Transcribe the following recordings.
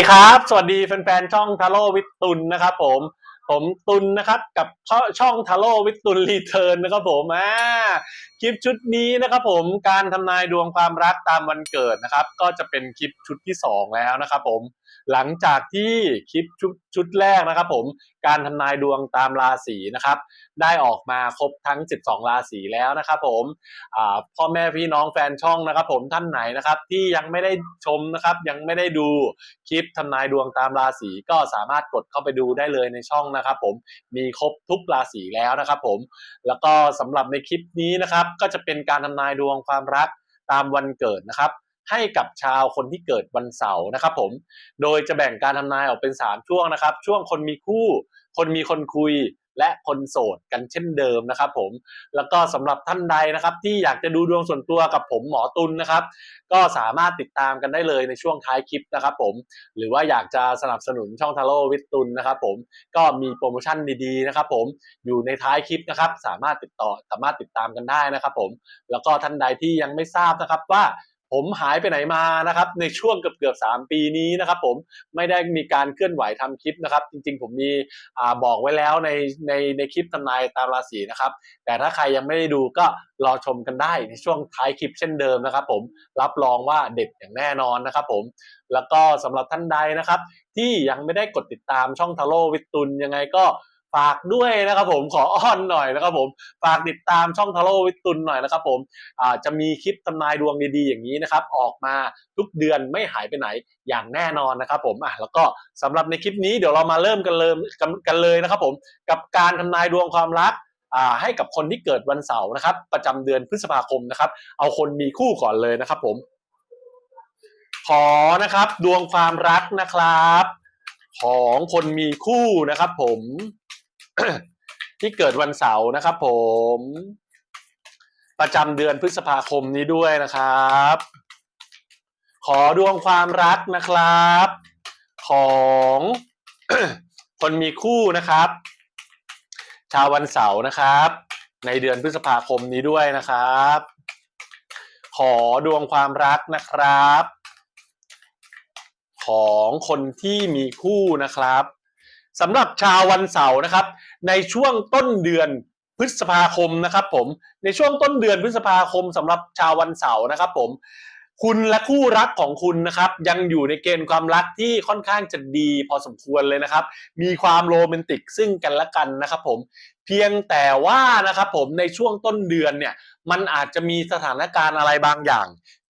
ดีครับ สวัสดีแฟนๆช่องทาโร่วิทตุนนะครับ ผม ผมตุลนะครับกับช่องทาโร่วิทตุนรีเทิร์นนะครับผมอ่าคลิปชุดนี้นะครับ ผมการทำนายดวงความรักตามวันเกิดนะครับ ก็จะเป็นคลิปชุดที่สองแล้วนะครับ ผม หลังจากที่คลิปชุดชุดแรกนะครับผมการทำนายดวงตามราศีนะครับ ได้ออกมาครบทั้ง 12 ราศีแล้วนะครับผมพ่อแม่พี่น้องแฟนช่องนะครับ ผมท่านไหนนะครับที่ยังไม่ได้ชมนะครับ ยังไม่ได้ดูคลิปทำนายดวงตามราศีก็สามารถกดเข้าไปดูได้เลยในช่องนะครับ ผมมีครบทุกราศีแล้วนะครับ ผมแล้วก็สำหรับในคลิปนี้นะครับ ก็จะเป็นการทำนายดวงความรักตามวันเกิดนะครับ ให้กับชาวคนที่เกิดวันเสาร์นะครับผม โดยจะแบ่งการทำนายออกเป็น 3 ช่วงนะครับ ช่วงคนมีคู่ คนมีคนคุยและคนโสดกันเช่นเดิมนะครับผม แล้วก็สำหรับท่านใดนะครับ ที่อยากจะดูดวงส่วนตัวกับผมหมอตุลนะครับ ก็สามารถติดตามกันได้เลยในช่วงท้ายคลิปนะครับผม หรือว่าอยากจะสนับสนุนช่องทาโร่วิทตุลนะครับผม ก็มีโปรโมชั่นดีๆนะครับผม อยู่ในท้ายคลิปนะครับ สามารถติดต่อสามารถติดตามกันได้นะครับผม แล้วก็ท่านใดที่ยังไม่ทราบนะครับว่า ผมหายไปไหนมานะครับ ในช่วงเกือบเกือบสามปีนี้นะครับ ผมไม่ได้มีการเคลื่อนไหวทำคลิปนะครับ จริง ๆ ผมมีอบอกไว้แล้วในในในคลิปทำนายตามราศีนะครับ แต่ถ้าใครยังไม่ได้ดูก็รอชมกันได้ในช่วงท้ายคลิปเช่นเดิมนะครับ ผมรับรองว่าเด็ดอย่างแน่นอนนะครับ ผมแล้วก็สำหรับท่านใดนะครับ ที่ยังไม่ได้กดติดตามช่องทาโร่วิตุลยังไงก็ ฝากด้วยนะครับผมขออ้อนหน่อยนะครับผมฝากติดตามช่องทาโร่วิตุลหน่อยนะครับผมจะมีคลิปทำนายดวงดีๆอย่างนี้นะครับ ออกมาทุกเดือนไม่หายไปไหนอย่างแน่นอนนะครับผมอะแล้วก็สำหรับในคลิปนี้เดี๋ยวเรามาเริ่มกันเลยกันกันเลยนะครับผมกับการทำนายดวงความรักให้กับคนที่เกิดวันเสาร์นะครับ ประจำเดือนพฤษภาคมนะครับ เอาคนมีคู่ก่อนเลยนะครับผม ขอนะครับดวงความรักนะครับ ของคนมีคู่นะครับผม ที่เกิดวันเสาร์นะครับ ผม ประจำเดือนพฤษภาคมนี้ด้วยนะครับ ขอดวงความรักนะครับ ของคนมีคู่นะครับ ชาววันเสาร์นะครับ ในเดือนพฤษภาคมนี้ด้วยนะครับ ขอดวงความรักนะครับ ของคนที่มีคู่นะครับ สำหรับชาววันเสาร์นะครับ ในช่วงต้นเดือนพฤษภาคมนะครับ ผมในช่วงต้นเดือนพฤษภาคมสำหรับชาววันเสาร์นะครับ ผมคุณและคู่รักของคุณนะครับ ยังอยู่ในเกณฑ์ความรักที่ค่อนข้างจะดีพอสมควรเลยนะครับ มีความโรแมนติกซึ่งกันและกันนะครับผมเพียงแต่ว่านะครับผมในช่วงต้นเดือนเนี่ยมันอาจจะมีสถานการณ์อะไรบางอย่าง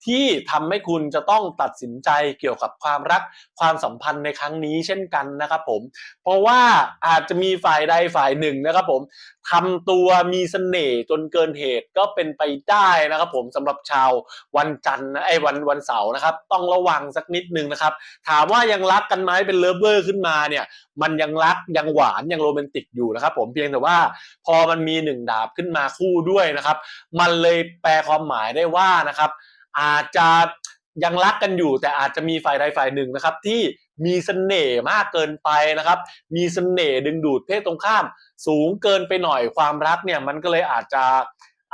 ที่ทำให้คุณจะต้องตัดสินใจเกี่ยวกับความรักความสัมพันธ์ในครั้งนี้เช่นกันนะครับผม เพราะว่าอาจจะมีฝ่ายใดฝ่ายหนึ่งนะครับผมทำตัวมีเสน่ห์จนเกินเหตุก็เป็นไปได้นะครับผมสำหรับชาววันจันทร์นะไอ้วันวันเสาร์นะครับ ต้องระวังสักนิดนึงนะครับ ถามว่ายังรักกันไหมเป็นเลิฟเวอร์ขึ้นมาเนี่ย มันยังรักยังหวานยังโรแมนติกอยู่นะครับ ผมเพียงแต่ว่าพอมันมีหนึ่งดาบขึ้นมาคู่ด้วยนะครับ มันเลยแปลความหมายได้ว่านะครับ อาจจะยังรักกันอยู่ แต่อาจจะมีฝ่ายใดฝ่ายหนึ่งนะครับ ที่มีเสน่ห์มากเกินไปนะครับ มีเสน่ห์ดึงดูดเพศตรงข้าม สูงเกินไปหน่อยความรักเนี่ยมันก็เลยอาจจะ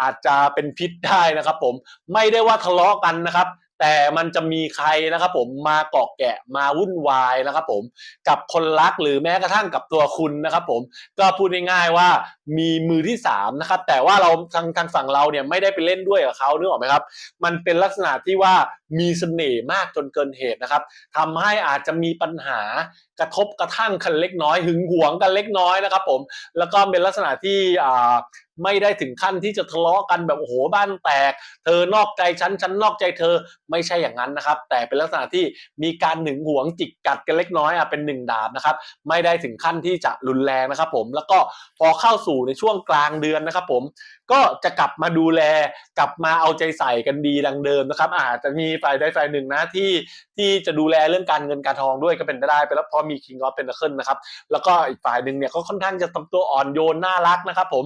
อาจจะเป็นพิษได้นะครับ ผมไม่ได้ว่าทะเลาะกันนะครับ แต่มันจะมีใครนะครับผมมาเกาะแกะมาวุ่นวายนะครับผมกับคนรักหรือแม้กระทั่งกับตัวคุณนะครับผมก็พูดง่ายๆว่ามีมือที่สามนะครับแต่ว่าเราทางทางฝั่งเราเนี่ยไม่ได้ไปเล่นด้วยกับเขาเนึกออกไหมครับ มันเป็นลักษณะที่ว่ามีเสน่ห์มากจนเกินเหตุนะครับทำให้อาจจะมีปัญหากระทบกระทั่งกันเล็กน้อยหึงหวงกันเล็กน้อยนะครับผมแล้วก็เป็นลักษณะที่อ่า ไม่ได้ถึงขั้นที่จะทะเลาะกันแบบโอ้โหบ้านแตก เธอนอกใจฉันฉันนอกใจเธอไม่ใช่อย่างนั้นนะครับ แต่เป็นลักษณะที่มีการหนึงหวงจิกกัดกันเล็กน้อยอะเป็นหนึ่งดาบนะครับ ไม่ได้ถึงขั้นที่จะรุนแรงนะครับ ผมแล้วก็พอเข้าสู่ในช่วงกลางเดือนนะครับผมก็จะกลับมาดูแลกลับมาเอาใจใส่กันดีดังเดิมนะครับ อาจจะมีฝ่ายใดฝ่ายหนึ่งนะที่ที่จะดูแลเรื่องการเงินการทองด้วยก็เป็นได้ไปแล้วพราะมี King of Pentacle นะครับ แล้วก็อีกฝ่ายหนึ่งเนี่ยก็ค่อนข้างจะทำตัวอ่อนโยนน่ารักนะครับผม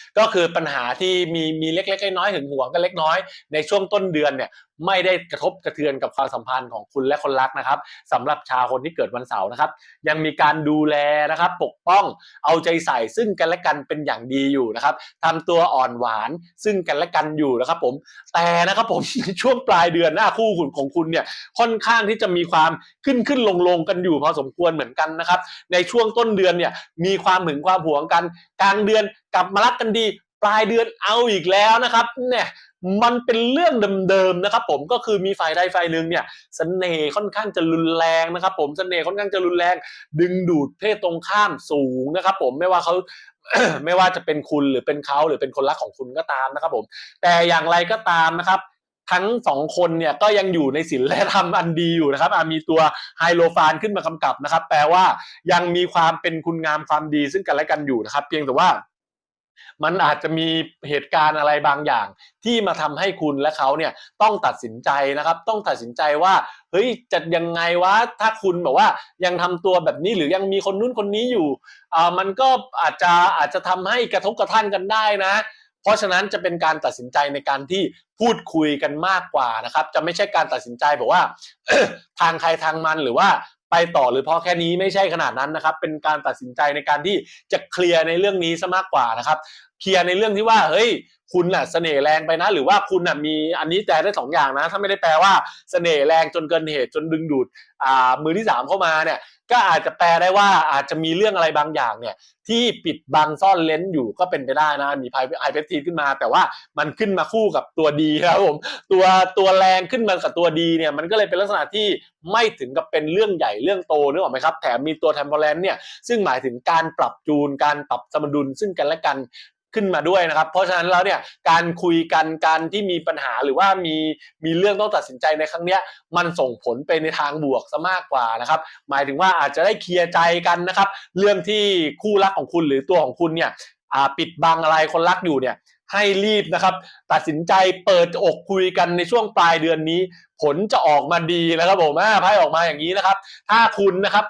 ก็คือปัญหาที่มีมีเล็กๆน้อยๆหึงหวงกันเล็กน้อย ในช่วงต้นเดือนเนี่ยไม่ได้กระทบกระเทือนกับความสัมพันธ์ของคุณและคนรักนะครับสำหรับชาวคนที่เกิดวันเสาร์นะครับ ยังมีการดูแลนะครับปกป้องเอาใจใส่ซึ่งกันและกันเป็นอย่างดีอยู่นะครับทำตัวอ่อนหวานซึ่งกันและกันอยู่นะครับผมแต่นะครับผมในช่วงปลายเดือนหน้าคู่คุณของคุณเนี่ยค่อนข้างที่จะมีความขึ้นขึ้นลงลงกันอยู่พอสมควรเหมือนกันนะครับ ในช่วงต้นเดือนเนี่ยมีความหึงความหวงกัน กลางเดือนกลับมารักกันดี ปลายเดือนเอาอีกแล้วนะครับเนี่ยมันเป็นเรื่องเดิมๆนะครับ ผมก็คือมีฝ่ายใดฝ่ายหนึ่งเนี่ยเสน่ห์ค่อนข้างจะรุนแรงนะครับ ผมเสน่ห์ค่อนข้างจะรุนแรง ดึงดูดเพศตรงข้ามสูงนะครับ ผมไม่ว่าเขาไม่ว่าจะเป็นคุณหรือเป็นเขาหรือเป็นคนรักของคุณก็ตามนะครับ ผม แต่อย่างไรก็ตามนะครับทั้งสองคนเนี่ยก็ยังอยู่ในศีลและธรรมอันดีอยู่นะครับมีตัวไฮโลฟานขึ้นมากำกับนะครับ แปลว่ายังมีความเป็นคุณงามความดีซึ่งกันและกันอยู่นะครับ เพียงแต่ว่า มันอาจจะมีเหตุการณ์อะไรบางอย่าง ที่มาทำให้คุณและเขาเนี่ยต้องตัดสินใจนะครับ ต้องตัดสินใจว่าเฮ้ยจะยังไงวะถ้าคุณแบบว่ายังทำตัวแบบนี้หรือยังมีคนนู้นคนนี้อยู่อ่ามันก็อาจจะอาจจะทำให้กระทบกระทั่งกันได้นะเพราะฉะนั้นจะเป็นการตัดสินใจในการที่พูดคุยกันมากกว่านะครับ จะไม่ใช่การตัดสินใจแบบว่าทางใครทางมันหรือว่า ไปต่อหรือพอแค่นี้ไม่ใช่ขนาดนั้นนะครับ เป็นการตัดสินใจในการที่จะเคลียร์ในเรื่องนี้ซะมากกว่านะครับ เคลียร์ในเรื่องที่ว่าเฮ้ย คุณน่ะเสน่ห์แรงไปนะ หรือว่าคุณน่ะมีอันนี้แปลได้สองอย่างนะ ถ้าไม่ได้แปลว่าเสน่ห์แรงจนเกินเหตุจนดึงดูดอ่ามือที่สามเข้ามาเนี่ยก็อาจจะแปลได้ว่าอาจจะมีเรื่องอะไรบางอย่างเนี่ยที่ปิดบังซ่อนเลนอยู่ก็เป็นไปได้นะ มีไฮเพปทีดขึ้นมา แต่ว่ามันขึ้นมาคู่กับตัวดีครับผมตัวตัวแรงขึ้นมากับตัวดีเนี่ยมันก็เลยเป็นลักษณะที่ไม่ถึงกับเป็นเรื่องใหญ่เรื่องโตนึกออกไหมครับแถมมีตัวเทมเพลนเนี่ยซึ่งหมายถึงการปรับจูนการปรับสมดุลซึ่งกันและกันขึ้นมาด้วยนะครับ เพราะฉะนั้นแล้วเนี่ยการคุยกันการที่มีปัญหาหรือว่ามีมีเรื่องต้องตัดสินใจในครั้งเนี้ยมันส่งผลไปในทางบวกซะมากกว่านะครับ หมายถึงว่าอาจจะได้เคลียร์ใจกันนะครับ เรื่องที่คู่รักของคุณหรือตัวของคุณเนี่ยปิดบังอะไรคนรักอยู่เนี่ยให้รีบนะครับ ตัดสินใจเปิดอกคุยกันในช่วงปลายเดือนนี้ ผลจะออกมาดีนะครับผมอ่าไพ่ออกมาอย่างนี้นะครับ ถ้าคุณนะครับ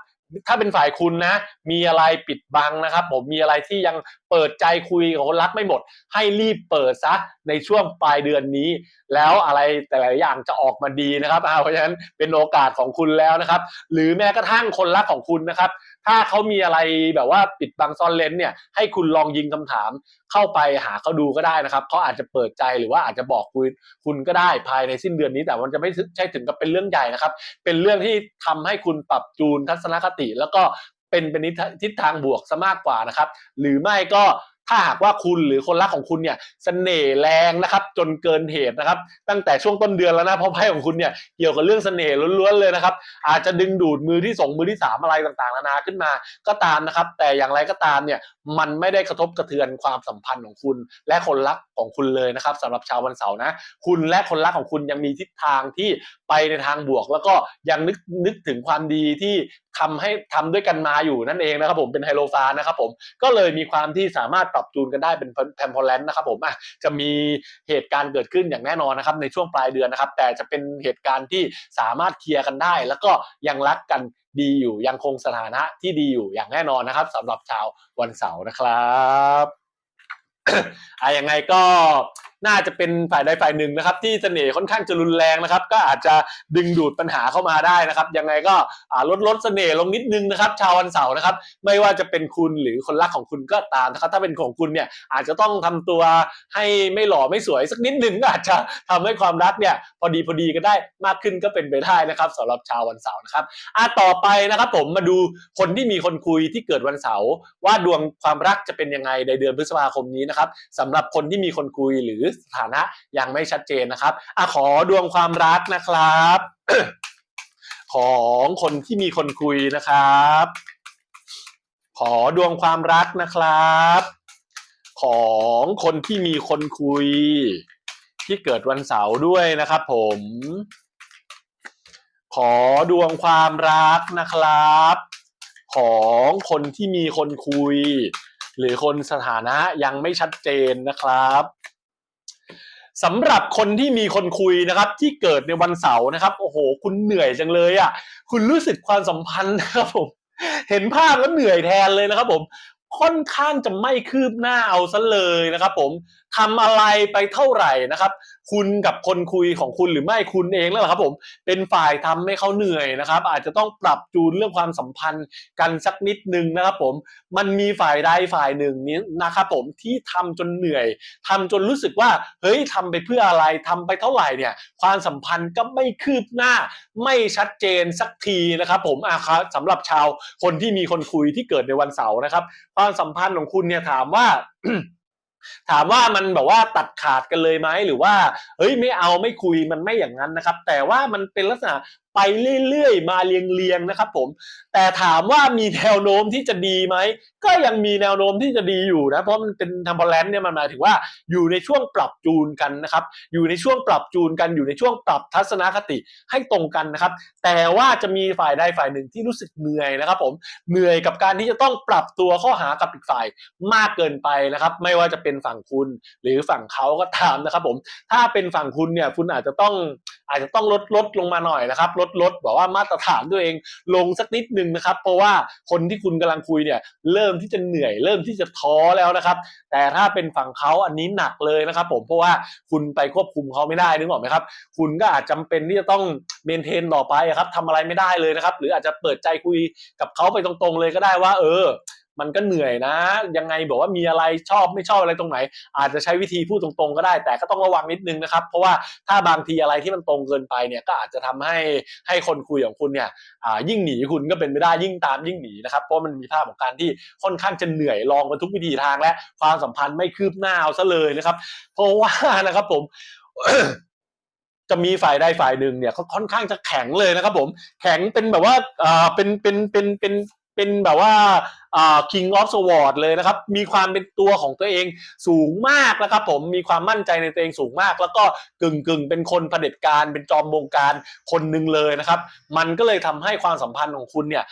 ถ้าเป็นฝ่ายคุณนะ มีอะไรปิดบังนะครับ ผมมีอะไรที่ยังเปิดใจคุยกับคนรักไม่หมด ให้รีบเปิดซะในช่วงปลายเดือนนี้ แล้วอะไรแต่ละอย่างจะออกมาดีนะครับเพราะฉะนั้นเป็นโอกาสของคุณแล้วนะครับ หรือแม้กระทั่งคนรักของคุณนะครับ ถ้าเขามีอะไรแบบว่าปิดบังซ่อนเลนเนี่ยให้คุณลองยิงคำถามเข้าไปหาเขาดูก็ได้นะครับเขาอาจจะเปิดใจหรือว่าอาจจะบอกคุณคุณก็ได้ภายในสิ้นเดือนนี้ แต่มันจะไม่ใช่ถึงกับเป็นเรื่องใหญ่นะครับ เป็นเรื่องที่ทำให้คุณปรับจูนทัศนคติ แล้วก็เป็นเป็นทิศทางบวกซะมากกว่านะครับ หรือไม่ก็ ถ้าหากว่าคุณหรือคนรักของคุณเนี่ยเสน่ห์แรงนะครับจนเกินเหตุนะครับ ตั้งแต่ช่วงต้นเดือนแล้วนะเพราะไพ่ของคุณเนี่ยเกี่ยวกับเรื่องเสน่ห์ล้วนๆเลยนะครับ อาจจะดึงดูดมือที่สองมือที่สามอะไรต่างๆนานาขึ้นมาก็ตามนะครับ แต่อย่างไรก็ตามเนี่ยมันไม่ได้กระทบกระเทือนความสัมพันธ์ของคุณ และคนรักของคุณเลยนะครับสำหรับชาววันเสาร์นะ คุณและคนรักของคุณยังมีทิศทางที่ไปในทางบวก แล้วก็ยังนึกนึกถึงความดีที่ทำให้ทำด้วยกันมาอยู่นั่นเองนะครับ ผมเป็นไฮโลฟานะครับผมก็เลยมีความที่สามารถปรับจูนกันได้เป็นแพมพอลแลนด์นะครับผมอะจะมีเหตุการณ์เกิดขึ้นอย่างแน่นอนนะครับในช่วงปลายเดือนนะครับ แต่จะเป็นเหตุการณ์ที่สามารถเคลียร์กันได้ แล้วก็ยังรักกันดีอยู่ยังคงสถานะที่ดีอยู่อย่างแน่นอนนะครับสำหรับชาววันเสาร์นะครับอะยังไงก็ น่าจะเป็นฝ่ายใดฝ่ายหนึ่งนะครับ ที่เสน่ห์ค่อนข้างจะรุนแรงนะครับ ก็อาจจะดึงดูดปัญหาเข้ามาได้นะครับ ยังไงก็ลดลดเสน่ห์ลงนิดนึงนะครับ ชาววันเสาร์นะครับ ไม่ว่าจะเป็นคุณหรือคนรักของคุณก็ตามนะครับ ถ้าเป็นของคุณเนี่ยอาจจะต้องทำตัวให้ไม่หล่อไม่สวยสักนิดหนึ่งก็อาจจะทำให้ความรักเนี่ยพอดีพอดีก็ได้มากขึ้นก็เป็นไปได้นะครับสำหรับชาววันเสาร์นะครับอะต่อไปนะครับ ผมมาดูคนที่มีคนคุยที่เกิดวันเสาร์ว่าดวงความรักจะเป็นยังไงในเดือนพฤษภาคมนี้นะครับสำหรับคนที่มีคนคุยหรือสถานะยังไม่ชัดเจนนะครับอะขอดวงความรักนะครับ ของคนที่มีคนคุยนะครับ ขอดวงความรักนะครับ ของคนที่มีคนคุย ที่เกิดวันเสาร์ด้วยนะครับผมขอดวงความรักนะครับ ของคนที่มีคนคุย หรือคนสถานะยังไม่ชัดเจนนะครับ สำหรับคนที่มีคนคุยนะครับ ที่เกิดในวันเสาร์นะครับ โอ้โห คุณเหนื่อยจังเลยอะ คุณรู้สึกความสัมพันธ์นะครับผม เห็นภาพแล้วเหนื่อยแทนเลยนะครับผมค่อนข้างจะไม่คืบหน้าเอาซะเลยนะครับ ผมทำอะไรไปเท่าไหร่นะครับ คุณกับคนคุยของคุณหรือไม่คุณเองแล้วครับผมเป็นฝ่ายทำให้เขาเหนื่อยนะครับ อาจจะต้องปรับจูนเรื่องความสัมพันธ์กันสักนิดนึงนะครับผมมันมีฝ่ายใดฝ่ายหนึ่งนี้นะครับผมที่ทำจนเหนื่อยทำจนรู้สึกว่าเฮ้ยทำไปเพื่ออะไรทำไปเท่าไหร่เนี่ยความสัมพันธ์ก็ไม่คืบหน้าไม่ชัดเจนสักทีนะครับ ผมอะครับสำหรับชาวคนที่มีคนคุยที่เกิดในวันเสาร์นะครับ ความสัมพันธ์ของคุณเนี่ยถามว่า ถามว่ามันแบบว่าตัดขาดกันเลยไหมหรือว่าเฮ้ยไม่เอาไม่คุยมันไม่อย่างนั้นนะครับ แต่ว่ามันเป็นลักษณะ ไปเรื่อยๆ มาเรียงๆนะครับผม แต่ถามว่ามีแนวโน้มที่จะดีไหม ก็ยังมีแนวโน้มที่จะดีอยู่นะ เพราะมันเป็นทัมเพลนด์เนี่ยมันหมายถึงว่าอยู่ในช่วงปรับจูนกันนะครับ อยู่ในช่วงปรับจูนกัน อยู่ในช่วงปรับทัศนคติให้ตรงกันนะครับ แต่ว่าจะมีฝ่ายใดฝ่ายหนึ่งที่รู้สึกเหนื่อยนะครับผม เหนื่อยกับการที่จะต้องปรับตัวข้าหากับอีกฝ่ายมากเกินไปนะครับ ไม่ว่าจะเป็นฝั่งคุณหรือฝั่งเขาก็ตามนะครับผม ถ้าเป็นฝั่งคุณเนี่ยคุณอาจจะต้องอาจจะต้องลดลดลงมาหน่อยนะครับลดลดบอกว่ามาตรฐานตัวเองลงสักนิดนึงนะครับ เพราะว่าคนที่คุณกำลังคุยเนี่ยเริ่มที่จะเหนื่อยเริ่มที่จะท้อแล้วนะครับ แต่ถ้าเป็นฝั่งเขาอันนี้หนักเลยนะครับ ผมเพราะว่าคุณไปควบคุมเขาไม่ได้นึกออกไหมครับ คุณก็อาจจำเป็นที่จะต้องเมนเทนต่อไปครับทำอะไรไม่ได้เลยนะครับ หรืออาจจะเปิดใจคุยกับเขาไปตรงๆเลยก็ได้ว่า เออ มันก็เหนื่อยนะ ยังไงบอกว่ามีอะไรชอบไม่ชอบอะไรตรงไหน อาจจะใช้วิธีพูดตรงๆก็ได้ แต่ก็ต้องระวังนิดนึงนะครับ เพราะว่าถ้าบางทีอะไรที่มันตรงเกินไปเนี่ยก็อาจจะทำให้ให้คนคุยของคุณเนี่ยยิ่งหนีคุณก็เป็นไม่ได้ยิ่งตามยิ่งหนีนะครับเพราะมันมีภาพของการที่ค่อนข้างจะเหนื่อยลองมาทุกวิธีทางและความสัมพันธ์ไม่คืบหน้าเอาซะเลยนะครับ เพราะว่านะครับผมจะมีฝ่ายใดฝ่ายหนึ่งเนี่ยเขาค่อนข้างจะแข็งเลยนะครับผมแข็งเป็นแบบว่าอ่าเป็นเป็นเป็นเป็น เป็นแบบว่าอ่า king of sword เลยนะครับ มีความเป็นตัวของตัวเองสูงมากนะครับผมมีความมั่นใจในตัวเองสูงมาก แล้วก็กึ่งกึ่งเป็นคนเผด็จการเป็นจอมบงการคนหนึ่งเลยนะครับ มันก็เลยทำให้ความสัมพันธ์ของคุณเนี่ย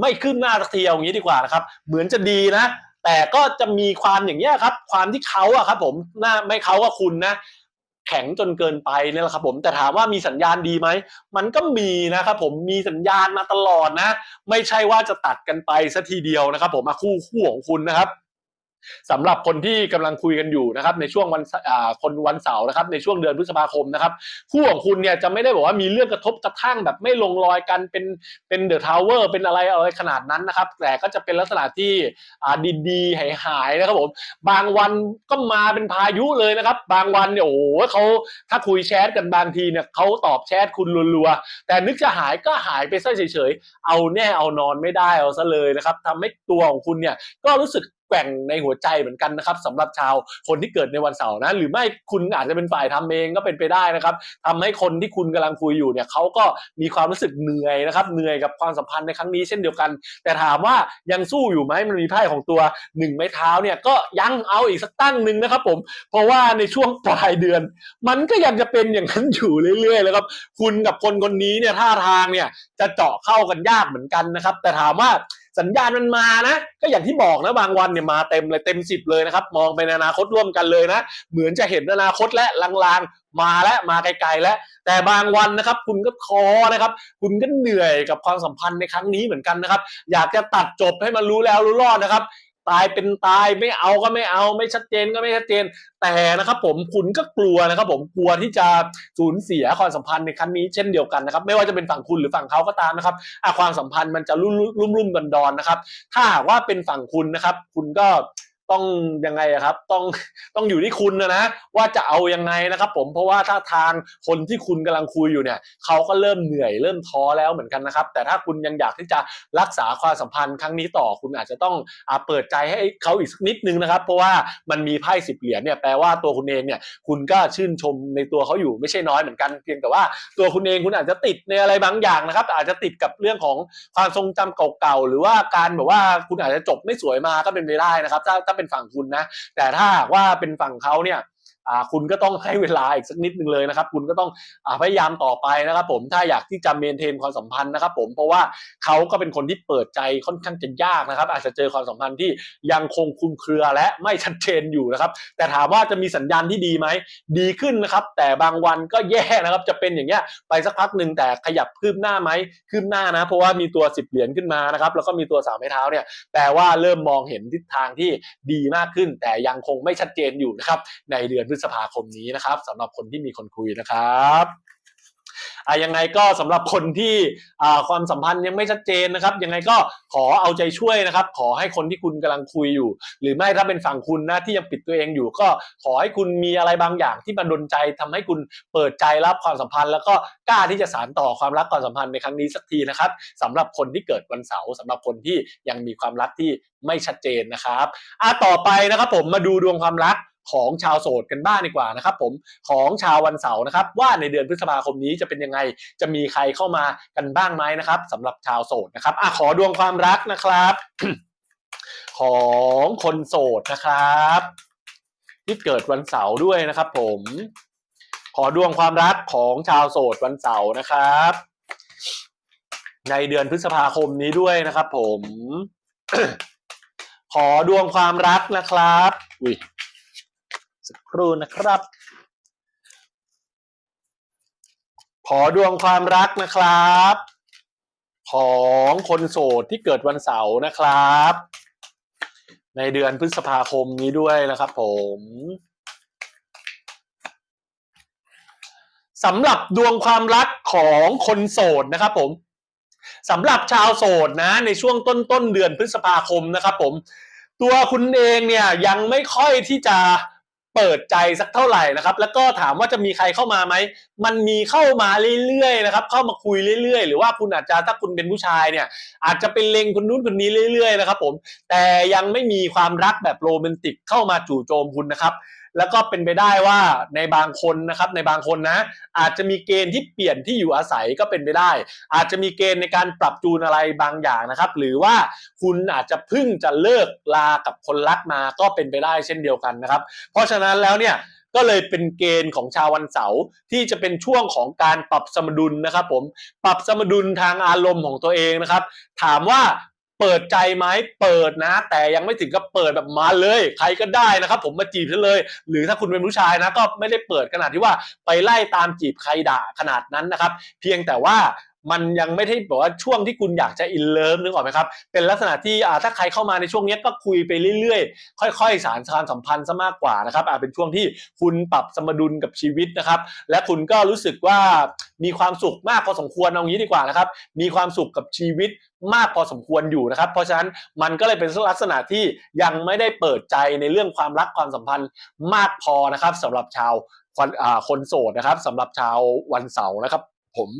ไม่ขึ้นหน้าสักทีเอาอย่างนี้ดีกว่านะครับ เหมือนจะดีนะ แต่ก็จะมีความอย่างเงี้ยครับ ความที่เขาอะครับผมหน้าไม่เขาก็คุณนะ แข็งจนเกินไปเนี่ยแหละครับผมแต่ถามว่ามีสัญญาณดีไหมมันก็มีนะครับผมมีสัญญาณมาตลอดนะ ไม่ใช่ว่าจะตัดกันไปสัทีเดียวนะครับผมมาคู่คู่ของคุณนะครับ สำหรับคนที่กำลังคุยกันอยู่นะครับในช่วงวันคนวันเสาร์นะครับในช่วงเดือนพฤษภาคมนะครับคู่ของคุณเนี่ยจะไม่ได้บอกว่ามีเรื่องกระทบกระทั่งแบบไม่ลงรอยกันเป็นเป็นเดอะทาวเวอร์เป็นอะไรอะไรขนาดนั้นนะครับ แต่ก็จะเป็นลักษณะที่ดีๆหายหายๆนะครับผมบางวันก็มาเป็นพายุเลยนะครับ บางวันเนี่ยโอ้โหเขาถ้าคุยแชทกันบางทีเนี่ยเขาตอบแชทคุณรัวๆแต่นึกจะหายก็หายไปซะเฉยๆเอาแน่เอานอนไม่ได้เอาซะเลยนะครับทำให้ตัวของคุณเนี่ยก็รู้สึก แกว่งในหัวใจเหมือนกันนะครับสำหรับชาวคนที่เกิดในวันเสาร์นะ หรือไม่คุณอาจจะเป็นฝ่ายทำเองก็เป็นไปได้นะครับทำให้คนที่คุณกำลังคุยอยู่เนี่ยเขาก็มีความรู้สึกเหนื่อยนะครับเหนื่อยกับความสัมพันธ์ในครั้งนี้เช่นเดียวกัน แต่ถามว่ายังสู้อยู่ไหมมันมีไพ่ของตัวหนึ่งไม้เท้าเนี่ยก็ยังเอาอีกสักตั้งหนึ่งนะครับผมเพราะว่าในช่วงปลายเดือน มันก็ยังจะเป็นอย่างนั้นอยู่เรื่อยๆเลยครับคุณกับคนคนนี้เนี่ยท่าทางเนี่ยจะเจาะเข้ากันยากเหมือนกันนะครับ แต่ถามว่า สัญญาณมันมานะ ก็อย่างที่บอกนะบางวันเนี่ยมาเต็มเลยเต็มสิบเลยนะครับ มองไปในอนาคตร่วมกันเลยนะ เหมือนจะเห็นอนาคตและลางๆ มาแล้วมาไกลๆแล้ว แต่บางวันนะครับคุณก็คอนะครับ คุณก็เหนื่อยกับความสัมพันธ์ในครั้งนี้เหมือนกันนะครับ อยากจะตัดจบให้มันรู้แล้วรู้รอดนะครับ ตายเป็นตายไม่เอาก็ไม่เอาไม่ชัดเจนก็ไม่ชัดเจน แต่นะครับผมคุณก็กลัวนะครับ ผมกลัวที่จะสูญเสียความสัมพันธ์ในครั้งนี้เช่นเดียวกันนะครับ ไม่ว่าจะเป็นฝั่งคุณหรือฝั่งเขาก็ตามนะครับความสัมพันธ์มันจะรุ่มรุ่มรุ่มดอนดอนๆนะครับ ถ้าหากว่าเป็นฝั่งคุณนะครับ คุณก็ ต้องยังไงครับ ต้องต้องอยู่ที่คุณนะนะว่าจะเอายังไงนะครับ ผมเพราะว่าถ้าทางคนที่คุณกำลังคุยอยู่เนี่ยเขาก็เริ่มเหนื่อยเริ่มท้อแล้วเหมือนกันนะครับ แต่ถ้าคุณยังอยากที่จะรักษาความสัมพันธ์ครั้งนี้ต่อคุณอาจจะต้องอเปิดใจให้เขาอีกสักนิดนึงนะครับ เพราะว่ามันมีไพ่สิบเหรียญเนี่ยแปลว่าตัวคุณเองเนี่ยคุณก็ชื่นชมในตัวเขาอยู่ไม่ใช่น้อยเหมือนกันเพียงแต่ว่าตัวคุณเองคุณอาจจะติดในอะไรบางอย่างนะครับ อาจจะติดกับเรื่องของความทรงจำเก่าๆหรือว่าการแบบว่าคุณอาจจะจบไม่สวยมาก็เป็นไปได้นะครับถ้าถ้าเป็นฝั่งคุณนะ แต่ถ้าว่าเป็นฝั่งเขาเนี่ย คุณก็ต้องให้เวลาอีกสักนิดนึงเลยนะครับ คุณก็ต้องอพยายามต่อไปนะครับผมถ้าอยากที่จะเมนเทนความสัมพันธ์นะครับผมเพราะว่าเขาก็เป็นคนที่เปิดใจค่อนข้างจะยากนะครับ อาจจะเจอความสัมพันธ์ที่ยังคงคุมเครือและไม่ชัดเจนอยู่นะครับ แต่ถามว่าจะมีสัญญาณที่ดีไหมดีขึ้นนะครับ แต่บางวันก็แย่นะครับจะเป็นอย่างเงี้ยไปสักพักหนึ่งแต่ขยับคืบหน้าไหมคืบหน้านะ เพราะว่ามีตัวสิบเหรียญขึ้นมานะครับแล้วก็มีตัวสามไม้เท้าเนี่ยแปลว่าเริ่มมองเห็นทิศทางที่ดีมากขึ้น แต่ยังคงไม่ชัดเจนอยู่นะครับในเดือนพฤษภาคมนี้นะครับสำหรับคนที่มีคนคุยนะครับอะยังไงก็สำหรับคนที่อ่าความสัมพันธ์ยังไม่ชัดเจนนะครับ ยังไงก็ขอเอาใจช่วยนะครับ ขอให้คนที่คุณกำลังคุยอยู่ หรือไม่ถ้าเป็นฝั่งคุณนะที่ยังปิดตัวเองอยู่ ก็ขอให้คุณมีอะไรบางอย่างที่มันดนใจทำให้คุณเปิดใจรับความสัมพันธ์ แล้วก็กล้าที่จะสานต่อความรักความสัมพันธ์ในครั้งนี้สักทีนะครับสำหรับคนที่เกิดวันเสาร์สำหรับคนที่ยังมีความรักที่ไม่ชัดเจนนะครับอะต่อไปนะครับ ผมมาดูดวงความรัก ของชาวโสดกันบ้างดีกว่านะครับผมของชาววันเสาร์นะครับว่าในเดือนพฤษภาคมนี้จะเป็นยังไงจะมีใครเข้ามากันบ้างไหมนะครับสำหรับชาวโสดนะครับอะขอดวงความรักนะครับ ของคนโสดนะครับ ที่เกิดวันเสาร์ด้วยนะครับ ผม ขอดวงความรักของชาวโสดวันเสาร์นะครับ ในเดือนพฤษภาคมนี้ด้วยนะครับ ผม ขอดวงความรักนะครับอุ้ย สักครู่นะครับ ขอดวงความรักนะครับ ของคนโสดที่เกิดวันเสาร์นะครับ ในเดือนพฤษภาคมนี้ด้วยนะครับ ผมสำหรับดวงความรักของคนโสดนะครับผมสำหรับชาวโสดนะ ในช่วงต้นต้นเดือนพฤษภาคมนะครับผม ตัวคุณเองเนี่ยยังไม่ค่อยที่จะ เปิดใจสักเท่าไหร่นะครับ แล้วก็ถามว่าจะมีใครเข้ามาไหม มันมีเข้ามาเรื่อยๆนะครับ เข้ามาคุยเรื่อยๆ หรือว่าคุณอาจจะถ้าคุณเป็นผู้ชายเนี่ย อาจจะเป็นเลงคนนู้นคนนี้เรื่อยๆนะครับผม แต่ยังไม่มีความรักแบบโรแมนติกเข้ามาจู่โจมคุณนะครับ แล้วก็เป็นไปได้ว่าในบางคนนะครับในบางคนนะ อาจจะมีเกณฑ์ที่เปลี่ยนที่อยู่อาศัยก็เป็นไปได้ อาจจะมีเกณฑ์ในการปรับจูนอะไรบางอย่างนะครับ หรือว่าคุณอาจจะเพิ่งจะเลิกลากับคนรักมาก็เป็นไปได้เช่นเดียวกันนะครับ เพราะฉะนั้นแล้วเนี่ยก็เลยเป็นเกณฑ์ของชาววันเสาร์ที่จะเป็นช่วงของการปรับสมดุลนะครับผมปรับสมดุลทางอารมณ์ของตัวเองนะครับ ถามว่า เปิดใจไหมเปิดนะ แต่ยังไม่ถึงกับเปิดแบบมาเลย ใครก็ได้นะครับ ผมมาจีบฉันเลย หรือถ้าคุณเป็นผู้ชายนะ ก็ไม่ได้เปิดขนาดที่ว่าไปไล่ตามจีบใครด่าขนาดนั้นนะครับ เพียงแต่ว่ามันยังไม่ได้บอกว่าช่วงที่คุณอยากจะอินเลิฟนึกออกไหมครับ เป็นลักษณะที่ถ้าใครเข้ามาในช่วงนี้ก็คุยไปเรื่อยๆ ค่อยๆ สารความสัมพันธ์ซะมากกว่านะครับอาจเป็นช่วงที่คุณปรับสมดุลกับชีวิตนะครับ และคุณก็รู้สึกว่า มีความสุขมากพอสมควรเอางี้ดีกว่านะครับ มีความสุขกับชีวิตมากพอสมควรอยู่นะครับ เพราะฉะนั้นมันก็เลยเป็นลักษณะที่ยังไม่ได้เปิดใจในเรื่องความรักความสัมพันธ์มากพอนะครับสำหรับชาวคนอ่าคนโสดนะครับสำหรับชาววันเสาร์นะครับ ผม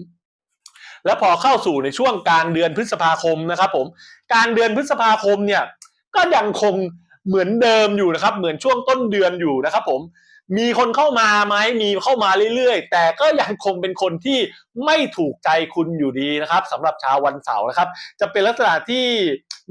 แล้วพอเข้าสู่ในช่วงกลางเดือนพฤษภาคมนะครับ ผมกลางเดือนพฤษภาคมเนี่ยก็ยังคงเหมือนเดิมอยู่นะครับ เหมือนช่วงต้นเดือนอยู่นะครับ ผม มีคนเข้ามาไหมมีเข้ามาเรื่อยๆ แต่ก็ยังคงเป็นคนที่ไม่ถูกใจคุณอยู่ดีนะครับสำหรับชาววันเสาร์นะครับ จะเป็นลักษณะที่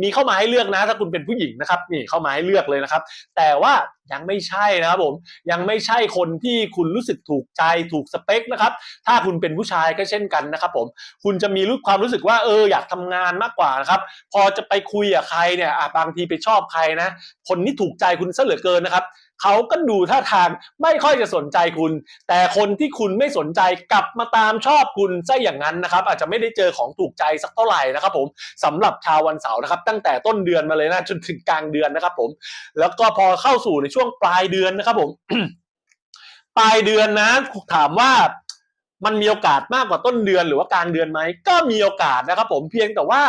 มีเข้ามาให้เลือกนะ ถ้าคุณเป็นผู้หญิงนะครับนี่เข้ามาให้เลือกเลยนะครับ แต่ว่ายังไม่ใช่นะครับผมยังไม่ใช่คนที่คุณรู้สึกถูกใจถูกสเปคนะครับ ถ้าคุณเป็นผู้ชายก็เช่นกันนะครับ ผม คุณจะมีรู้ความรู้สึกว่าเอออยากทำงานมากกว่านะครับ พอจะไปคุยกับใครเนี่ยบางทีไปชอบใครนะ คนที่ถูกใจคุณซะเหลือเกินนะครับ เขาก็ดูท่าทางไม่ค่อยจะสนใจคุณ แต่คนที่คุณไม่สนใจกลับมาตามชอบคุณซะอย่างนั้นนะครับ อาจจะไม่ได้เจอของถูกใจสักเท่าไหร่นะครับ ผมสำหรับชาววันเสาร์นะครับ ตั้งแต่ต้นเดือนมาเลยนะจนถึงกลางเดือนนะครับ ผม แล้วก็พอเข้าสู่ในช่วงปลายเดือนนะครับ ผมปลายเดือนนะถามว่ามันมีโอกาสมากกว่าต้นเดือนหรือว่ากลางเดือนไหมก็มีโอกาสนะครับ ผมเพียงแต่ว่า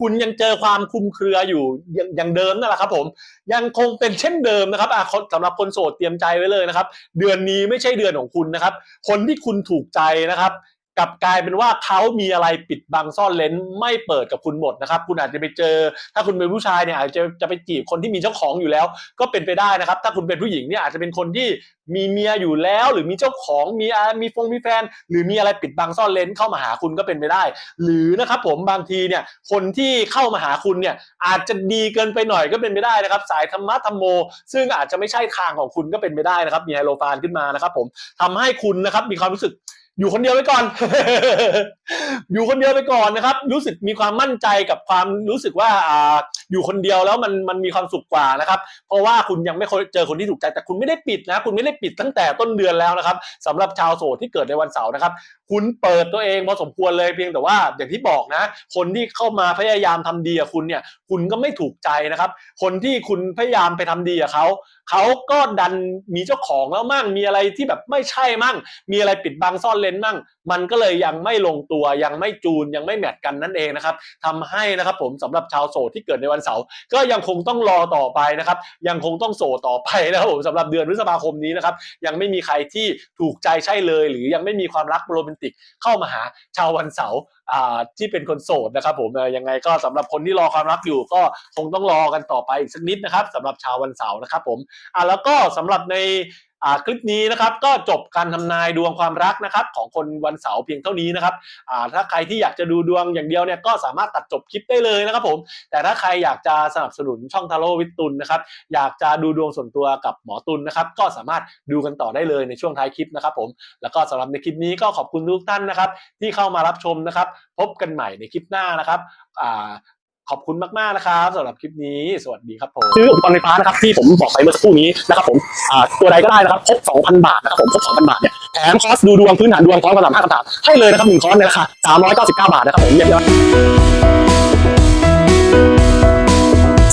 คุณยังเจอความคลุมเครืออยู่อย่างย่างเดิมนั่นแหละครับผมยังคงเป็นเช่นเดิมนะครับอะคนสำหรับคนโสดเตรียมใจไว้เลยนะครับ เดือนนี้ไม่ใช่เดือนของคุณนะครับ คนที่คุณถูกใจนะครับ กลับกลายเป็นว่าเขามีอะไรปิดบังซ่อนเลนไม่เปิดกับคุณหมดนะครับ คุณอาจจะไปเจอ ถ้าคุณเป็นผู้ชายเนี่ยอาจจะจะไปจีบคนที่มีเจ้าของอยู่แล้ว ก็เป็นไปได้นะครับ ถ้าคุณเป็นผู้หญิงเนี่ยอาจจะเป็นคนที่มีเมียอยู่แล้ว หรือมีเจ้าของมีอามีฟงมีแฟน หรือมีอะไรปิดบังซ่อนเลนเข้ามาหาคุณก็เป็นไปได้ หรือนะครับผมบางทีเนี่ยคนที่เข้ามาหาคุณเนี่ยอาจจะดีเกินไปหน่อยก็เป็นไปได้นะครับ สายธรรมะธรรมโม ซึ่งอาจจะไม่ใช่ทางของคุณก็เป็นไปได้นะครับ มีไฮโลฟานขึ้นมานะครับผมทำให้คุณนะครับมีความรู้สึก อยู่คนเดียวไปก่อน อยู่คนเดียวไปก่อนนะครับ รู้สึกมีความมั่นใจกับความรู้สึกว่าอ่าอยู่คนเดียวแล้วมันมันมีความสุขกว่านะครับ เพราะว่าคุณยังไม่เคยเจอคนที่ถูกใจแต่คุณไม่ได้ปิดนะ คุณไม่ได้ปิดตั้งแต่ต้นเดือนแล้วนะครับสำหรับชาวโสดที่เกิดในวันเสาร์นะครับ คุณเปิดตัวเองพอสมควรเลยเพียงแต่ว่าอย่างที่บอกนะ คนที่เข้ามาพยายามทำดีกับคุณเนี่ย คุณก็ไม่ถูกใจนะครับ คนที่คุณพยายามไปทำดีกับเขาเขาก็ดันมีเจ้าของแล้วมั่งมีอะไรที่แบบไม่ใช่มั่ง มีอะไรปิดบังซ่อนเลนมั่ง มันก็เลยยังไม่ลงตัวยังไม่จูนยังไม่แมทกันนั่นเองนะครับทำให้นะครับผมสำหรับชาวโสดที่เกิดในวันเสาร์ก็ยังคงต้องรอต่อไปนะครับ ยังคงต้องโสดต่อไปนะครับผมสำหรับเดือนพฤษภาคมนี้นะครับ ยังไม่มีใครที่ถูกใจใช่เลย หรือยังไม่มีความรักโรแมนติก เข้ามาหาชาววันเสาร์ ที่เป็นคนโสดนะครับผมยังไงก็สำหรับคนที่รอความรักอยู่ก็คงต้องรอกันต่อไปอีกสักนิดนะครับสำหรับชาววันเสาร์นะครับผมอ่าแล้วก็สำหรับในคลิปนี้นะครับก็จบการทำนายดวงความรักนะครับของคนวันเสาร์เพียงเท่านี้นะครับอ่าถ้าใครที่อยากจะดูดวงอย่างเดียวเนี่ยก็สามารถตัดจบคลิปได้เลยนะครับผมแต่ถ้าใครอยากจะสนับสนุนช่องทาโร่วิทตุลนะครับอยากจะดูดวงส่วนตัวกับหมอตุลนะครับก็สามารถดูกันต่อได้เลยในช่วงท้ายคลิปนะครับผมแล้วก็สำหรับในคลิปนี้ก็ขอบคุณทุกท่านนะครับที่เข้ามารับชมนะครับพบกันใหม่ในคลิปหน้านะครับอขอบคุณมากๆนะครับสำหรับคลิปนี้ สวัสดีครับผมซื้ออุปกรณ์ไฟฟ้านะครับที่ผมบอกไปเมื่อสักครู่นี้นะครับผมตัวใดก็ได้นะครับครบ2,000 บาทนะครับผมครบ2,000 บาทเนี่ยแถมคอร์สดูดวงพื้นฐานดวงพร้อมคำถาม5คำถามให้เลยนะครับหนึ่งคอร์สในราคา399 บาทนะครับผมเรียบร้อย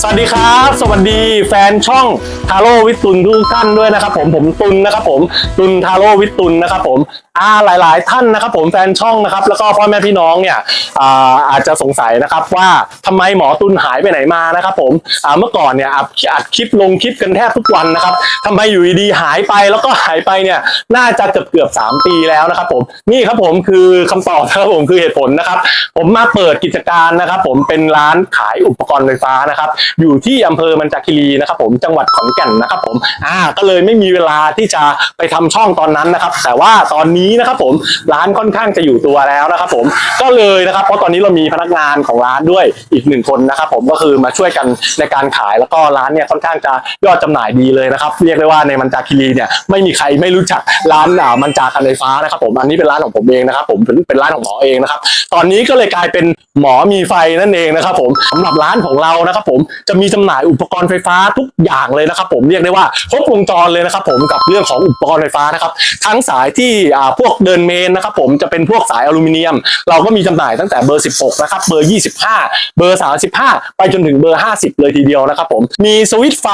สวัสดีครับ สวัสดีแฟนช่องทาโร่วิตุลทุกท่านด้วยนะครับผมผมตุลนะครับผมตุลทาโร่วิตุลนะครับผม อ่าหลาย ๆ ท่านนะครับ ผมแฟนช่องนะครับ แล้วก็พ่อแม่พี่น้องเนี่ยอ่าอาจจะสงสัยนะครับว่าทำไมหมอตุลหายไปไหนมานะครับ ผมอ่าเมื่อก่อนเนี่ยอัดอัดคลิปลงคลิปกันแทบทุกวันนะครับทำไมอยู่ดีๆหายไปแล้วก็หายไปเนี่ยน่าจะเกือบเกือบสามปีแล้วนะครับผมนี่ครับผมคือคำตอบนะครับผมคือเหตุผลนะครับ ผมมาเปิดกิจการนะครับ ผมเป็นร้านขายอุปกรณ์ไฟฟ้านะครับ อยู่ที่อำเภอมันจาคีรีนะครับ ผมจังหวัดขอนแก่นนะครับ ผมอ่าก็เลยไม่มีเวลาที่จะไปทำช่องตอนนั้นนะครับ แต่ว่าตอนนี้นะครับผมร้านค่อนข้างจะอยู่ตัวแล้วนะครับผมก็เลยนะครับ เพราะตอนนี้เรามีพนักงานของร้านด้วยอีกหนึ่งคนนะครับผมก็คือมาช่วยกันในการขายแล้วก็ร้านเนี่ยค่อนข้างจะยอดจำหน่ายดีเลยนะครับ เรียกได้ว่าในมันจาคีรีเนี่ยไม่มีใครไม่รู้จักร้านอ่ามันจากันไฟฟ้านะครับผมอันนี้เป็นร้านของผมเองนะครับผมเป็นร้านของหมอเองนะครับตอนนี้ก็เลยกลายเป็นหมอมีไฟนั่นเองนะครับผมสำหรับร้านของเรานะครับผมจะมีจำหน่ายอุปกรณ์ไฟฟ้าทุกอย่างเลยนะครับผมเรียกได้ว่าครบวงจรเลยนะครับผมกับเรื่องของอุปกรณ์ไฟฟ้านะครับทั้งสายที่พวกเดินเมนนะครับผมจะเป็นพวกสายอลูมิเนียม เราก็มีจำหน่ายตั้งแต่เบอร์ 16 นะครับ เบอร์ 25 เบอร์ 35 ไปจนถึงเบอร์ 50 เลยทีเดียวนะครับผมมีสวิตช์ไฟ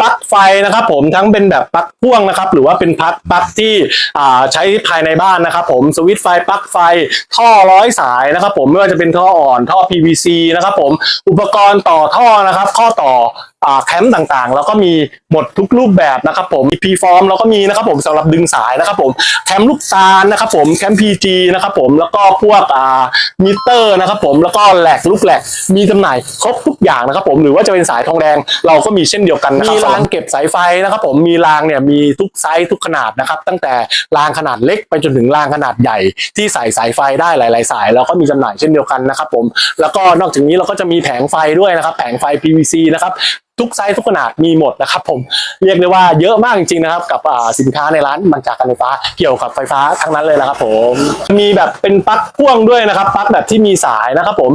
ปลั๊กไฟนะครับผมทั้งเป็นแบบปลั๊กพ่วงนะครับหรือว่าเป็นปลั๊กปลั๊กที่ใช้ภายในบ้านนะครับผมสวิตช์ไฟปลั๊กไฟ ท่อร้อยสายนะครับผมไม่ว่าจะเป็นท่ออ่อนท่อ PVC นะครับผมอุปกรณ์ต่อท่อนะครับ ข้อต่อแคมป์ต่างๆ แล้วก็มีหมดทุกรูปแบบนะครับผม P ฟอร์มเราก็มีนะครับผมสำหรับดึงสายนะครับผมแคมลูกตาลนะครับผมแคม PG นะครับผมแล้วก็พวกอ่ามิเตอร์นะครับผมแล้วก็แหลกลูกแหลกมีจำหน่ายครบทุกอย่างนะครับผมหรือว่าจะเป็นสายทองแดงเราก็มีเช่นเดียวกันนะครับมีรางเก็บสายไฟนะครับผมมีรางเนี่ยมีทุกไซส์ทุกขนาดนะครับ ตั้งแต่รางขนาดเล็กไปจนถึงรางขนาดใหญ่ที่ใส่สายไฟได้หลาย ๆ สายเราก็มีจำหน่ายเช่นเดียวกันนะครับผมแล้วก็นอกจากนี้เราก็จะมีแผงไฟด้วยนะครับแผงไฟ PVC นะครับ ทุกไซส์ทุกขนาดมีหมดนะครับผมเรียกได้ว่าเยอะมากจริงๆนะครับ กับสินค้าในร้านมันจากการไฟฟ้าเกี่ยวกับไฟฟ้าทั้งนั้นเลยนะครับผมมีแบบเป็นปลั๊กพ่วงด้วยนะครับปลั๊กแบบที่มีสายนะครับผม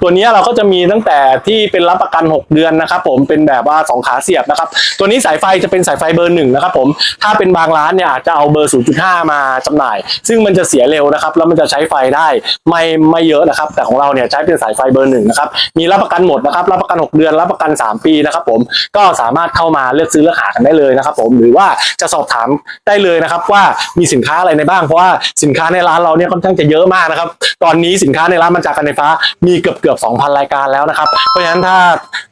ตัวนี้เราก็จะมีตั้งแต่ที่เป็นรับประกัน 6 เดือนนะครับผมเป็นแบบว่า2ขาเสียบนะครับตัวนี้สายไฟจะเป็นสายไฟเบอร์หนึ่งนะครับผมถ้าเป็นบางร้านเนี่ยอาจจะเอาเบอร์ 0.5 มาจำหน่าย ซึ่งมันจะเสียเร็วนะครับ แล้วมันจะใช้ไฟได้ไม่ไม่เยอะนะครับ แต่ของเราเนี่ยใช้เป็นสายไฟเบอร์หนึ่งนะครับมีรับประกันหมดนะครับรับประกัน 6 เดือนรับประกัน 3 ปีนะครับนะครับผมก็สามารถเข้ามาเลือกซื้อเลือกหากันได้เลยนะครับผมหรือว่าจะสอบถามได้เลยนะครับว่ามีสินค้าอะไรในบ้างเพราะว่าสินค้าในร้านเราเนี่ยค่อนข้างจะเยอะมากนะครับตอนนี้สินค้าในร้านมันจากการไฟฟ้ามีเกือบเกือบ2,000 รายการแล้วนะครับเพราะฉะนั้นถ้า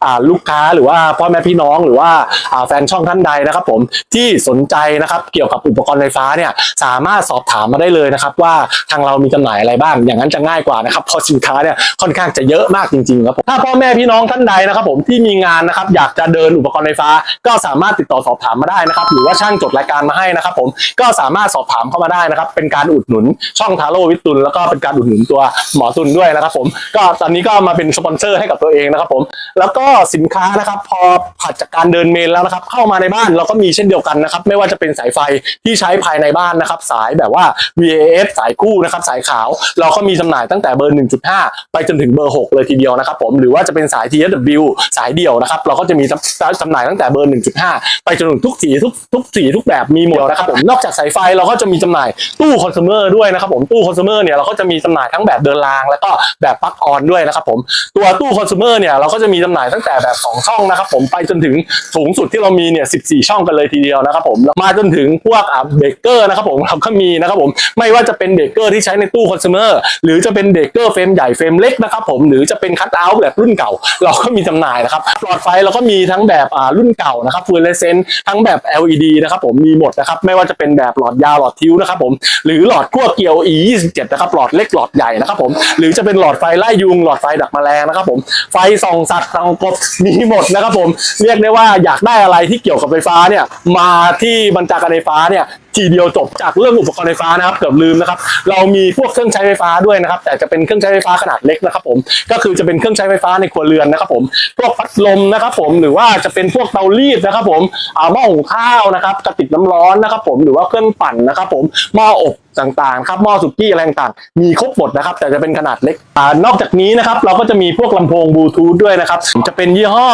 อ่าลูกค้าหรือว่าพ่อแม่พี่น้องหรือว่าอ่าแฟนช่องท่านใดนะครับ ผมที่สนใจนะครับเกี่ยวกับอุปกรณ์ไฟฟ้าเนี่ยสามารถสอบถามมาได้เลยนะครับ ว่าทางเรามีจำหน่ายอะไรบ้าง อย่างนั้นจะง่ายกว่านะครับเพราะสินค้าเนี่ยค่อนข้างจะเยอะมากจริงๆครับผมถ้าพ่อแม่พี่น้องท่านใดนะครับ ผมที่มีงานนะครับอยากจะเดินอุปกรณ์ไฟฟ้า ก็สามารถติดต่อสอบถามมาได้นะครับ หรือว่าช่างจดรายการมาให้นะครับ ผมก็สามารถสอบถามเข้ามาได้นะครับ เป็นการอุดหนุนช่องทาโร่วิตุลแล้วก็เป็นการอุดหนุนตัวหมอตุลด้วยนะครับ ผมก็ตอนนี้ก็มาเป็นสปอนเซอร์ให้กับตัวเองนะครับ ผม แล้วก็สินค้านะครับ พอผัดจากการเดินเมนแล้วนะครับ เข้ามาในบ้านเราก็มีเช่นเดียวกันนะครับ ไม่ว่าจะเป็นสายไฟที่ใช้ภายในบ้านนะครับ สายแบบว่า VAF สายคู่นะครับ สายขาว เราก็มีจำหน่ายตั้งแต่เบอร์ 1.5 ไปจนถึงเบอร์ 6 เลยทีเดียวนะครับ ผมหรือว่าจะเป็นสาย TSW สายเดี่ยวนะครับเราก็จะมีจำจำหน่ายตั้งแต่เบอร์ 1.5 ไปจนถึงทุกสีทุกทุกสีทุกแบบมีหมดนะครับผมนอกจากสายไฟเราก็จะมีจำหน่ายตู้คอน sumer ด้วยนะครับผมตู้คอน sumer เนี่ยเราก็จะมีจำหน่ายทั้งแบบเดินราง แล้วก็แบบปลั๊กออนด้วยนะครับผมตัวตู้คอน sumer เนี่ยเราก็จะมีจำหน่ายตั้งแต่แบบ 2 ช่องนะครับผมไปจนถึงสูงสุดที่เรามีเนี่ย 14 ช่องกันเลยทีเดียวนะครับผมมาจนถึงพวกเบรกเกอร์นะครับผมเราก็มีนะครับผมไม่ว่าจะเป็นเบรกเกอร์ที่ใช้ในตู้คอน sumer หรือจะเป็นเบรกเกอร์เฟรมใหญ่เฟรมเล็กนะครับผมหรือจะเป็นคัตเอาท์แบบรุ่นเก่า เราก็มีจำหน่ายนะครับหลอดไฟเราก็มีทั้งแบบอ่ารุ่นเก่านะครับฟูลเลเซนทั้งแบบ LED นะครับผมมีหมดนะครับไม่ว่าจะเป็นแบบหลอดยาวหลอดทิวนะครับผมหรือหลอดขั้วเกลียว E 27นะครับหลอดเล็กหลอดใหญ่นะครับผมหรือจะเป็นหลอดไฟไล่ยุงหลอดไฟดักแมลงนะครับผมไฟส่องสัตว์ส่องกบมีหมดนะครับผมเรียกได้ว่าอยากได้อะไรที่เกี่ยวกับไฟฟ้าเนี่ยมาที่บรรจาการไฟฟ้าเนี่ยทีเดียวจบจากเรื่องอุปกรณ์ไฟฟ้านะครับเกือบลืมนะครับ เรามีพวกเครื่องใช้ไฟฟ้าด้วยนะครับ แต่จะเป็นเครื่องใช้ไฟฟ้าขนาดเล็กนะครับ ผมก็คือจะเป็นเครื่องใช้ไฟฟ้าในครัวเรือนนะครับ ผมพวกพัดลมนะครับ ผมหรือว่าจะเป็นพวกเตารีดนะครับ ผมอ่าหม้อหุงข้าวนะครับกระติกน้ำร้อนนะครับ ผมหรือว่าเครื่องปั่นนะครับ ผมหม้ออบต่างๆครับหม้อสุกี้อะไรต่างๆมีครบหมดนะครับ แต่จะเป็นขนาดเล็กอนอกจากนี้นะครับ เราก็จะมีพวกลำโพงบลูทูธด้วยนะครับ จะเป็นยี่ห้อ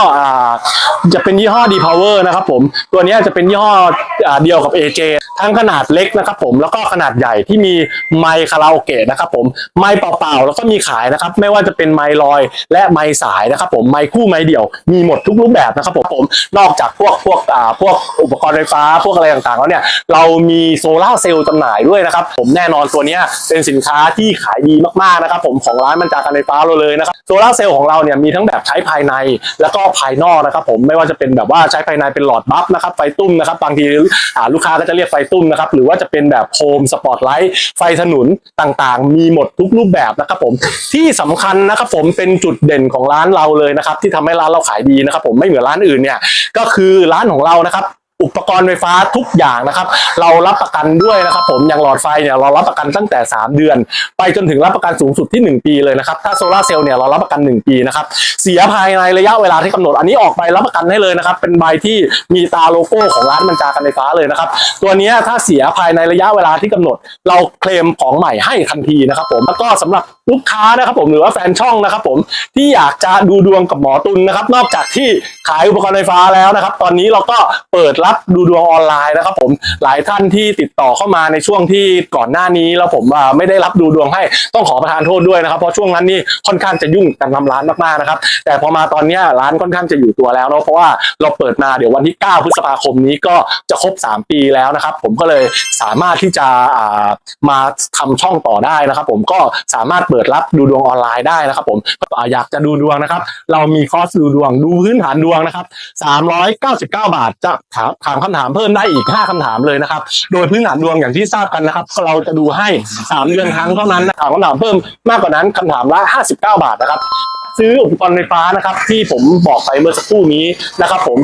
จะเป็นยี่ห้อ D Power นะครับ ผมตัวนี้จะเป็นยี่ห้อเดียวกับ AJ ทั้งขนาดเล็กนะครับผมแล้วก็ขนาดใหญ่ที่มีไมค์คาราโอเกะนะครับผมไมค์เปล่าๆแล้วก็มีขายนะครับไม่ว่าจะเป็นไมค์ลอย และไมค์สายนะครับผมไมค์คู่ไมค์เดี่ยวมีหมดทุกรูปแบบนะครับผมนอกจากพวกพวกอ่าพวกอุปกรณ์ไฟฟ้าพวกอะไรต่างๆแล้วเนี่ยเรามีโซลาร์เซลล์จำหน่ายด้วยนะครับผมแน่นอนตัวนี้เป็นสินค้าที่ขายดีมากๆนะครับผมของร้านมันจากการไฟฟ้าเราเลยนะครับโซลาร์เซลล์ของเราเนี่ยมีทั้งแบบใช้ภายในแล้วก็ภายนอกนะครับผมไม่ว่าจะเป็นแบบว่าใช้ภายในเป็นหลอดบัฟนะครับไฟตุ้มนะครับบางทีลูกค้าก็จะเรียกไฟตุ้มนะครับหรือว่าจะเป็นแบบโฮมสปอตไลท์ไฟถนนต่างๆ มีหมดทุกรูปแบบนะครับผมที่สำคัญนะครับผมเป็นจุดเด่นของร้านเราเลยนะครับที่ทำให้ร้านเราขายดีนะครับผมไม่เหมือนร้านอื่นเนี่ยก็คือร้านของเรานะครับ อุปกรณ์ไฟฟ้าทุกอย่างนะครับ เรารับประกันด้วยนะครับ ผมอย่างหลอดไฟเนี่ยเรารับประกันตั้งแต่ 3 เดือน ไปจนถึงรับประกันสูงสุดที่ 1 ปีเลยนะครับ ถ้าโซลาเซลล์เนี่ยเรารับประกัน 1 ปีนะครับ เสียภายในระยะเวลาที่กำหนด อันนี้ออกใบรับประกันให้เลยนะครับ เป็นใบที่มีตาโลโก้ของร้านบรรจากันไฟฟ้าเลยนะครับ ตัวนี้ถ้าเสียภายในระยะเวลาที่กำหนด เราเคลมของใหม่ให้ทันทีนะครับผมแล้วก็สำหรับลูกค้านะครับผมหรือว่าแฟนช่องนะครับผมที่อยากจะดูดวงกับหมอตุลนะครับ นอกจากที่ขายอุปกรณ์ไฟฟ้าแล้วนะครับ ตอนนี้เราก็เปิดรรับดูดวงออนไลน์นะครับ ผมหลายท่านที่ติดต่อเข้ามาในช่วงที่ก่อนหน้านี้แล้วผมไม่ได้รับดูดวงให้ต้องขอประทานโทษด้วยนะครับ เพราะช่วงนั้นนี่ค่อนข้างจะยุ่งกันทำร้านมากๆนะครับ แต่พอมาตอนนี้ร้านค่อนข้างจะอยู่ตัวแล้วเนาะเพราะว่าเราเปิดมาเดี๋ยววันที่ 9 พฤษภาคมนี้ก็จะครบ 3 ปีแล้วนะครับ ผมก็เลยสามารถที่จะมาทำช่องต่อได้นะครับ ผมก็สามารถเปิดรับดูดวงออนไลน์ได้นะครับ ผมอ่าอยากจะดูดวงนะครับ เรามีคอร์สดูดวงดูพื้นฐานดวงนะครับ399 บาทจะถถามคำถามเพิ่มได้อีก 5คำถามเลยนะครับ โดยพื้นฐานดวงอย่างที่ทราบกันนะครับ เราจะดูให้ 3 เดือนครั้งเท่านั้นนะถามคำถามเพิ่มมากกว่านั้นคำถามละ 59 บาทนะครับ ซื้ออุปกรณ์ไฟฟ้านะครับ ที่ผมบอกไปเมื่อสักครู่นี้นะครับ ผม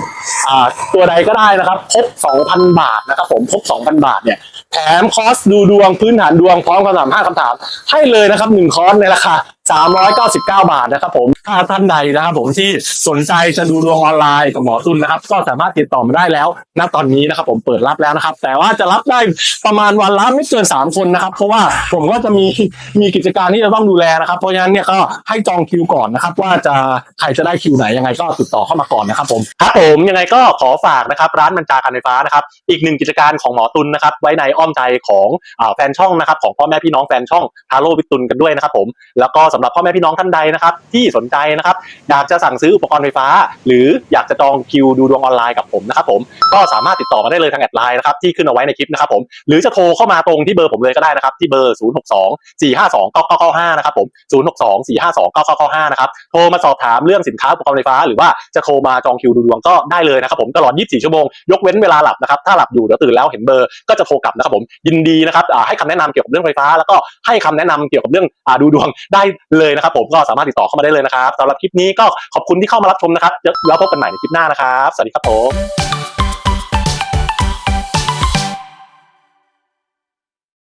อ่าตัวใดก็ได้นะครับครบ2,000 บาทนะครับ ผมครบ2,000 บาทเนี่ยแถมคอร์สดูดวงพื้นฐานดวงพร้อมคำถาม5คำถามให้เลยนะครับหนึ่งคอร์สในราคา399 บาทนะครับผมถ้าท่านใดนะครับผมที่สนใจจะดูดวงออนไลน์กับหมอตุลนะครับ ก็สามารถติดต่อมาได้แล้ว ณตอนนี้นะครับผมเปิดรับแล้วนะครับ แต่ว่าจะรับได้ประมาณวันละไม่เกิน 3 คนนะครับ เพราะว่าผมก็จะมีมีกิจการที่จะต้องดูแลนะครับ เพราะฉะนั้นเนี่ยก็ให้จองคิวก่อนนะครับ ว่าจะใครจะได้คิวไหนยังไงก็ติดต่อเข้ามาก่อนนะครับผมครับผมยังไงก็ขอฝากนะครับ ร้านบรรจาการไฟฟ้านะครับ อีกหนึ่งกิจการของหมอตุลนะครับ ไว้ในอ้อมใจของอแฟนช่องนะครับ ของพ่อแม่พี่น้องแฟนช่องฮาโลวิตุลกันด้วยนะครับผมแล้วก็สำหรับพ่อแม่พี่น้องท่านใดนะครับที่สนใจนะครับอยากจะสั่งซื้ออุปกรณ์ไฟฟ้า หรืออยากจะจองคิวดูดวงออนไลน์กับผมนะครับผมก็สามารถติดต่อมาได้เลยทางแอดไลน์นะครับที่ขึ้นเอาไว้ในคลิปนะครับผมหรือจะโทรเข้ามาตรงที่เบอร์ผมเลยก็ได้นะครับที่เบอร์ 0 6 2 4 5 2 9 9 9 5 นะครับผม 0 6 2 4 5 2 9 9 9 5 นะครับโทรมาสอบถามเรื่องสินค้าอุปกรณ์ไฟฟ้า หรือว่าจะโทรมาจองคิวดูดวงก็ได้เลยนะครับผมตลอด 24 ชั่วโมงยกเว้นเวลาหลับนะครับถ้าหลับอยู่เดี๋ยวตื่นแล้วเห็นเบอร์ก็จะโทรกลับนะครับผมยินดีนะครับให้คำแนะนำเกี่ยวกับเรื่องไฟฟ้า แล้วก็ให้คำแนะนำเกี่ยวกับเรื่องดูดวงได้ เลยนะครับผมก็สามารถติดต่อเข้ามาได้เลยนะครับสำหรับคลิปนี้ก็ขอบคุณที่เข้ามารับชมนะครับแล้วพบกันใหม่ในคลิปหน้านะครับ สวัสดีครับผม